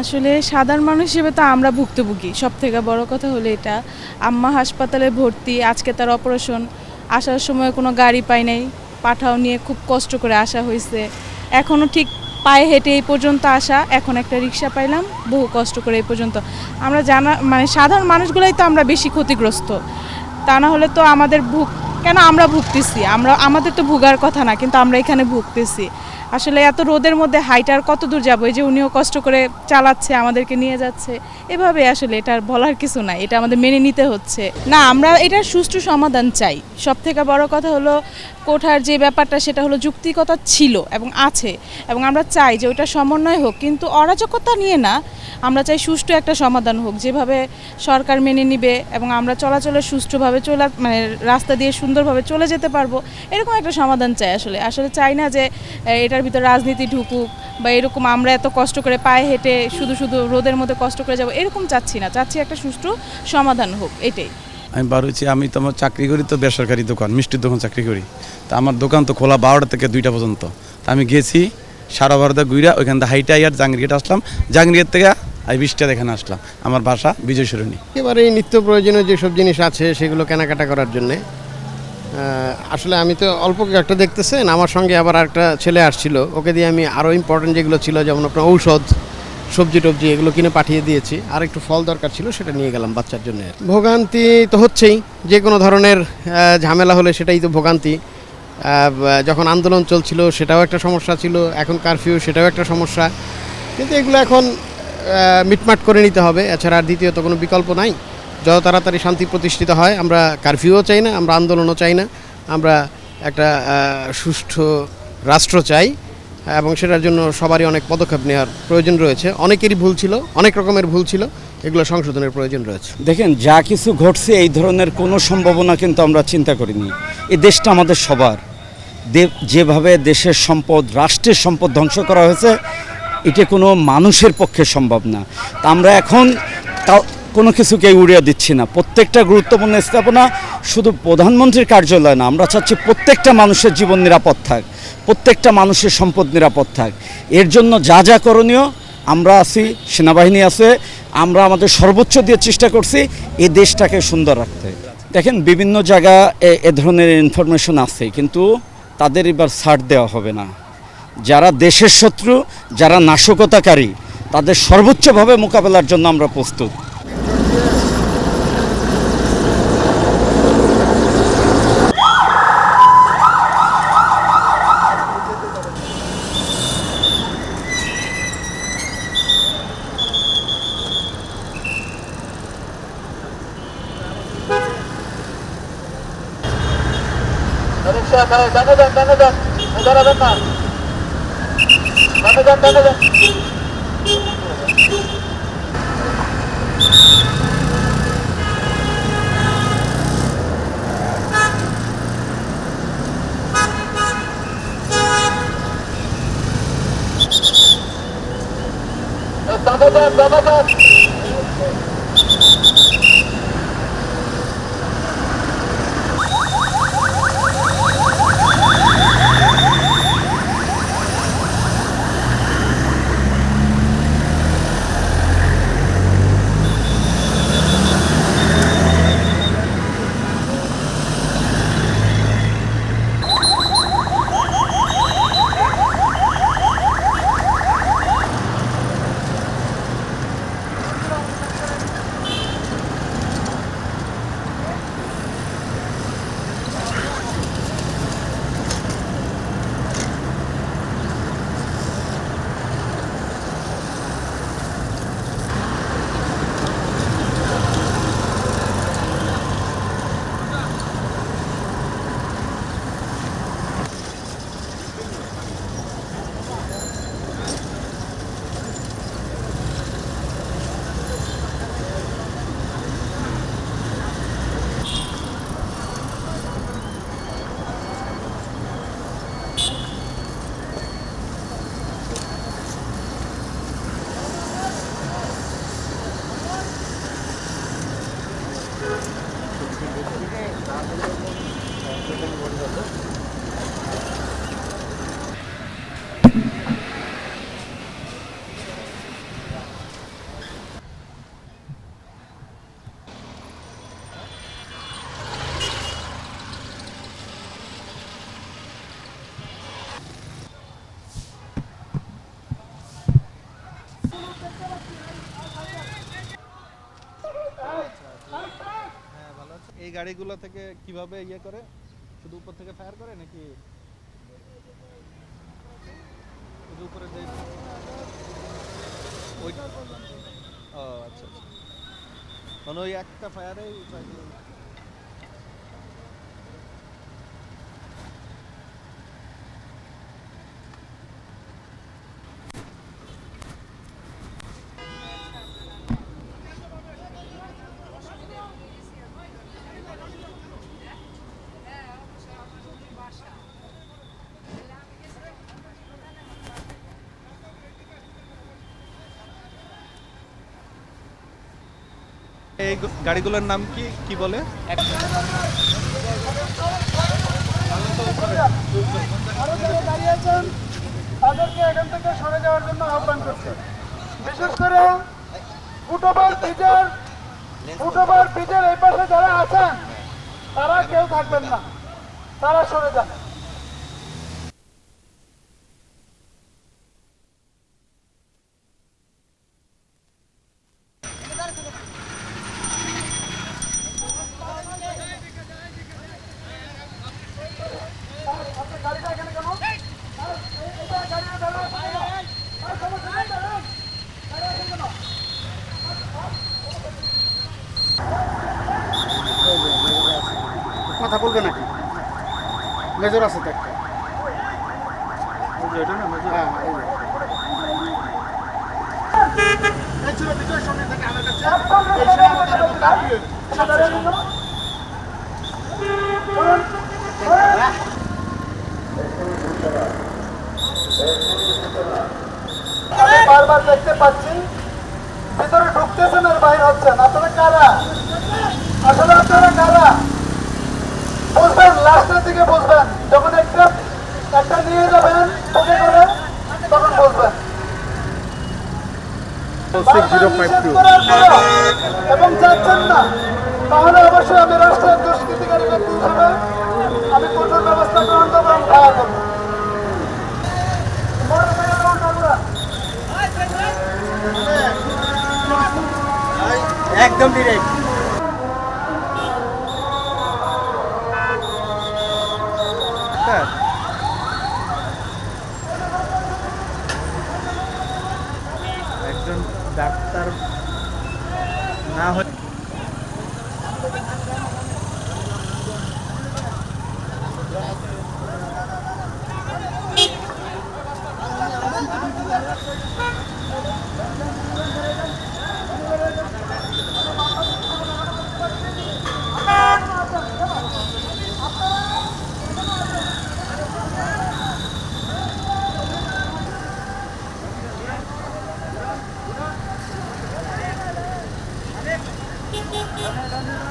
আসলে সাধারণ মানুষ হিসেবে তো আমরা ভুক্তভোগী। সব থেকে বড় কথা হলো এটা। আম্মা হাসপাতালে ভর্তি, আজকে তার অপারেশন, আসার সময় কোনো গাড়ি পাই নাই, পাঠাও নিয়ে খুব কষ্ট করে আসা হয়েছে। এখনও ঠিক পায়ে হেঁটে এই পর্যন্ত আসা, এখন একটা রিক্সা পাইলাম, বহু কষ্ট করে এই পর্যন্ত। আমরা জানা মানে সাধারণ মানুষগুলোই তো আমরা বেশি ক্ষতিগ্রস্ত। তা না হলে তো আমাদের ভুগ কেন আমরা ভুগতেছি? আমরা, আমাদের তো ভোগার কথা না, কিন্তু আমরা এখানে ভুগতেছি। আসলে এত রোদের মধ্যে হাইটার কত দূর যাব? এই যে উনিও কষ্ট করে চালাচ্ছে, আমাদেরকে নিয়ে যাচ্ছে। এভাবে আসলে এটার বলার কিছু নাই, এটা আমাদের মেনে নিতে হচ্ছে। না, আমরা এটার সুষ্ঠু সমাধান চাই। সব থেকে বড় কথা হলো, কোঠার যে ব্যাপারটা, সেটা হলো যুক্তিকতা ছিল এবং আছে। এবং আমরা চাই যে ওইটা সমন্বয় হোক, কিন্তু অরাজকতা নিয়ে না, আমরা চাই সুষ্ঠু একটা সমাধান হোক। যেভাবে সরকার মেনে নিবে এবং আমরা চলাচলে সুষ্ঠুভাবে চলা মানে রাস্তা দিয়ে সুন্দরভাবে চলে যেতে পারব, এরকম একটা সমাধান চাই আসলে। আসলে চাই না যে এটার ভিতর রাজনীতি ঢুকুক বা এরকম আমরা এত কষ্ট করে পায়ে হেঁটে শুধু শুধু রোদের মধ্যে কষ্ট করে যাব এরকম চাচ্ছি না। চাচ্ছি একটা সুষ্ঠু সমাধান হোক এটাই। আমি বার হয়েছি আমি তো আমার চাকরি করি তো বেসরকারি দোকান মিষ্টির দোকান চাকরি করি। তা আমার দোকান তো খোলা বারোটা থেকে দুইটা পর্যন্ত। তা আমি গেছি সারা বারোটা গুইরা ওইখান থেকে হাইটা আর জাঙ্গিরগেট আসলাম। জাঙ্গিরগেট থেকে আমি বৃষ্টিটা এখানে আসলাম। আমার বাসা বিজয় সরণী এবারে এই নিত্য প্রয়োজনীয় যেসব জিনিস আছে সেগুলো কেনাকাটা করার জন্যে আসলে আমি তো অল্প একটা দেখতেছেন, আমার সঙ্গে আবার একটা ছেলে আসছিল, ওকে দিয়ে আমি আরও ইম্পর্টেন্ট যেগুলো ছিল, যেমন আপনার ঔষধ, সবজি টবজি, এগুলো কিনে পাঠিয়ে দিয়েছি। আর একটু ফল দরকার ছিল, সেটা নিয়ে গেলাম বাচ্চার জন্য। ভোগান্তি তো হচ্ছেই, যে কোনো ধরনের ঝামেলা হলে সেটাই তো ভোগান্তি। যখন আন্দোলন চলছিল, সেটাও একটা সমস্যা ছিল, এখন কারফিউ সেটাও একটা সমস্যা। কিন্তু এগুলো এখন মিটমাট করে নিতে হবে, এছাড়া আর দ্বিতীয়ত কোনো বিকল্প নাই। যত তাড়াতাড়ি শান্তি প্রতিষ্ঠিত হয়, আমরা কারফিউও চাই না, আমরা আন্দোলনও চাই না, আমরা একটা সুষ্ঠু রাষ্ট্র চাই এবং সেটার জন্য সবারই অনেক পদক্ষেপ নেওয়ার প্রয়োজন রয়েছে। অনেকেরই ভুল ছিল, অনেক রকমের ভুল ছিল, এগুলো সংশোধনের প্রয়োজন রয়েছে। দেখেন, যা কিছু ঘটছে এই ধরনের কোনো সম্ভাবনা কিন্তু আমরা চিন্তা করিনি। এই দেশটা আমাদের সবার। যেভাবে দেশের সম্পদ, রাষ্ট্রের সম্পদ ধ্বংস করা হয়েছে, এটা কোনো মানুষের পক্ষে সম্ভব না। তা আমরা এখন কোনো কিছুকে উড়িয়ে দিচ্ছি না। প্রত্যেকটা গুরুত্বপূর্ণ স্থাপনা শুধু প্রধানমন্ত্রীর কার্যালয় না, আমরা চাচ্ছি প্রত্যেকটা মানুষের জীবন নিরাপদ থাক, প্রত্যেকটা মানুষের সম্পদ নিরাপদ থাক। এর জন্য যা যা করণীয়, আমরা আছি, সেনাবাহিনী আছে, আমরা আমাদের সর্বোচ্চ দিয়ে চেষ্টা করছি এই দেশটাকে সুন্দর রাখতে। দেখেন, বিভিন্ন জায়গা এ- ধরনের ইনফরমেশন আছে, কিন্তু তাদের এবার ছাড় দেওয়া হবে না। যারা দেশের শত্রু, যারা নাশকতাকারী, তাদের সর্বোচ্চভাবে মোকাবেলার জন্য আমরা প্রস্তুত। রিক্সা ডানে যান ডানে যান দাঁড়াবেন না ডানে যান ডানে যান দাদা যান দাদা যান Thank you. গাড়িগুলো থেকে কীভাবে ইয়ে করে? শুধু উপর থেকে ফায়ার করে নাকি শুধু উপরে ওই ও আচ্ছা আচ্ছা। মানে ওই একটা ফায়ারেই গাড়িগুলোর নাম কি কি বলে? তাদেরকে এখান থেকে সরে যাওয়ার জন্য আহ্বান করছে বিশেষ করে ফুটওভার ব্রিজের এই পাশে যারা আছেন, তারা কেউ থাকবেন না। তারা সরে যান গাড়িটা এখানে কেন এটা গাড়িটা দাঁড়ান আর সমস্যা নেই দাঁড়ান গাড়ি এখানে কেন কথা বলবে নাকি? মেজর আছে তো একটা। হ্যাঁ, বারবার দেখতে পাচ্ছি ভিতরে ঢুকতেছেন আর বাইর হচ্ছেন। আপনারা কারা? আসলে আপনারা কারা? লাস্টের দিকে বুঝবেন যখন একটা একটা নিয়ে যাবেন বুকে করে তখন বুঝবেন এবং যাচ্ছেন না তাহলে অবশ্যই আমি রাষ্ট্রের দুষ্কৃতিকারী ব্যক্তি হিসেবে আমি কঠোর ব্যবস্থা গ্রহণ করব এবং খাওয়া করব। একদম ডিরেক্ট হ্যাঁ একজন ডাক্তার না হলে আমার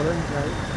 por